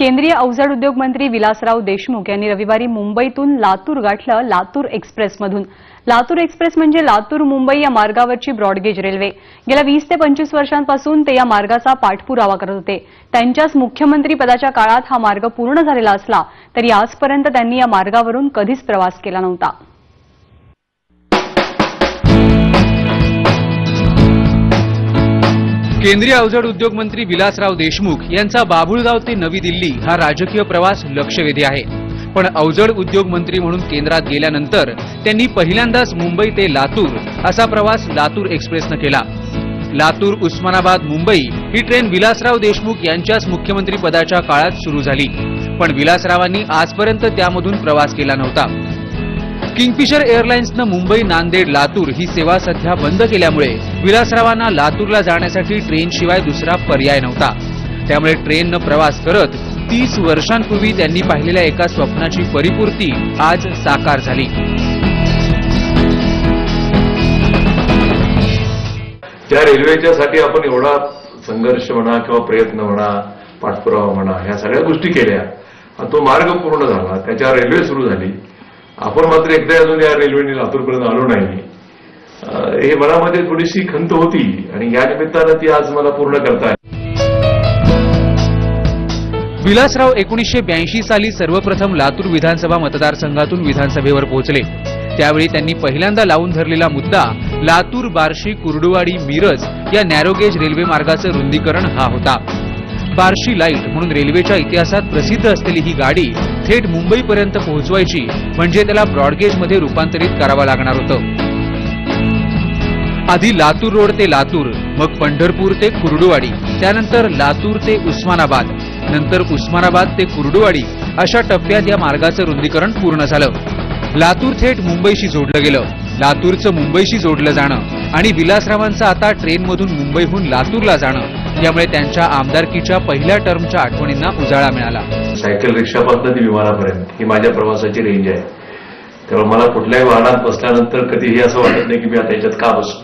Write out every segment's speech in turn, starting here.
केंद्रीय अवजड उद्योग मंत्री विलासराव देशमुख यांनी रविवारी मुंबईतून लातूर गाठलं लातूर एक्सप्रेसमधून. लातूर एक्सप्रेस म्हणजे लातूर मुंबई या मार्गावरची ब्रॉडगेज रेल्वे. गेल्या वीस ते पंचवीस वर्षांपासून ते या मार्गाचा पाठपुरावा करत होते. त्यांच्याच मुख्यमंत्री पदाच्या काळात हा मार्ग पूर्ण झालेला असला तरी आजपर्यंत त्यांनी या मार्गावरून कधीच प्रवास केला नव्हता. केंद्रीय अवजड उद्योग मंत्री विलासराव देशमुख यांचा बाबुळगाव ते नवी दिल्ली हा राजकीय प्रवास लक्षवेधी आहे. पण अवजड उद्योग मंत्री म्हणून केंद्रात गेल्यानंतर त्यांनी पहिल्यांदाच मुंबई ते लातूर असा प्रवास लातूर एक्सप्रेसनं केला. लातूर उस्मानाबाद मुंबई ही ट्रेन विलासराव देशमुख यांच्याच मुख्यमंत्री पदाच्या काळात सुरू झाली. पण विलासरावांनी आजपर्यंत त्यामधून प्रवास केला नव्हता. किंगफिशर एअरलाइन्सनं मुंबई नांदेड लातूर ही सेवा सध्या बंद केल्यामुळे विलासरावांना लातूरला जाण्यासाठी ट्रेनशिवाय दुसरा पर्याय नव्हता. त्यामुळे ट्रेननं प्रवास करत तीस वर्षांपूर्वी त्यांनी पाहिलेल्या एका स्वप्नाची परिपूर्ती आज साकार झाली. त्या रेल्वेच्यासाठी आपण एवढा संघर्ष म्हणा किंवा प्रयत्न म्हणा पाठपुरावा म्हणा ह्या सगळ्या गोष्टी केल्या. तो मार्ग पूर्ण झाला. त्याच्यावर रेल्वे सुरू झाली. आपण मात्र एकदा अजून या रेल्वेने लातूरपर्यंत आलो नाही. हे मनामध्ये थोडीशी खंत होती आणि या निमित्तानं ती आज मला पूर्ण करता विलासराव एकोणीसशे ब्याऐंशी साली सर्वप्रथम लातूर विधानसभा मतदारसंघातून विधानसभेवर पोहोचले. त्यावेळी त्यांनी पहिल्यांदा लावून धरलेला मुद्दा लातूर बार्शी कुर्डुवाडी मिरज या नॅरोगेज रेल्वे मार्गाचं रुंदीकरण हा होता. बार्शी लाइट म्हणून रेल्वेच्या इतिहासात प्रसिद्ध असलेली ही गाडी थेट मुंबईपर्यंत पोहोचवायची म्हणजे त्याला ब्रॉडगेजमध्ये रूपांतरित करावं लागणार होतं. आधी लातूर रोड ते लातूर मग पंढरपूर ते कुर्डुवाडी त्यानंतर लातूर ते उस्मानाबाद नंतर उस्मानाबाद ते कुर्डुवाडी अशा टप्प्यात या मार्गाचं रुंदीकरण पूर्ण झालं. लातूर थेट मुंबईशी जोडलं गेलं. लातूरचं मुंबईशी जोडलं जाणं आणि विलासरावांचं आता ट्रेनमधून मुंबईहून लातूरला जाणं यामुळे त्यांच्या आमदारकीच्या पहिल्या टर्मच्या आठवणींना उजाळा मिळाला. सायकल रिक्षापासून ते विमानापर्यंत ही माझ्या प्रवासाची रेंज आहे. तेव्हा मला कुठल्याही वाहनात बसल्यानंतर कधीही असं वाटत नाही की मी आता याच्यात का बसू.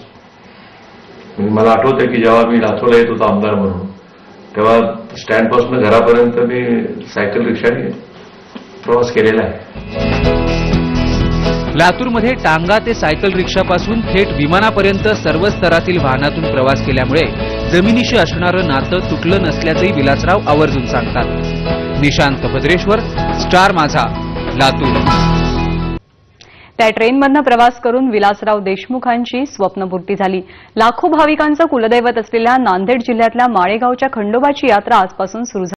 म्हणजे मला आठवतं की जेव्हा मी लातूरला येत होतो आमदार म्हणून तेव्हा स्टँडपासून घरापर्यंत मी सायकल रिक्षाने प्रवास केलेला आहे. लातूरमध्ये टांगा ते सायकल रिक्षापासून थेट विमानापर्यंत सर्व स्तरातील वाहनातून प्रवास केल्यामुळे जमिनीशी असणारं नातं तुटलं नसल्याचंही विलासराव आवर्जून सांगतात. निशांत भद्रेश्वर स्टार माझा लातूर. त्या ट्रेनमधनं प्रवास करून विलासराव देशमुखांची स्वप्नपूर्ती झाली. लाखो भाविकांचं कुलदैवत असलेल्या नांदेड जिल्ह्यातल्या माळेगावच्या खंडोबाची यात्रा आजपासून सुरू झाली.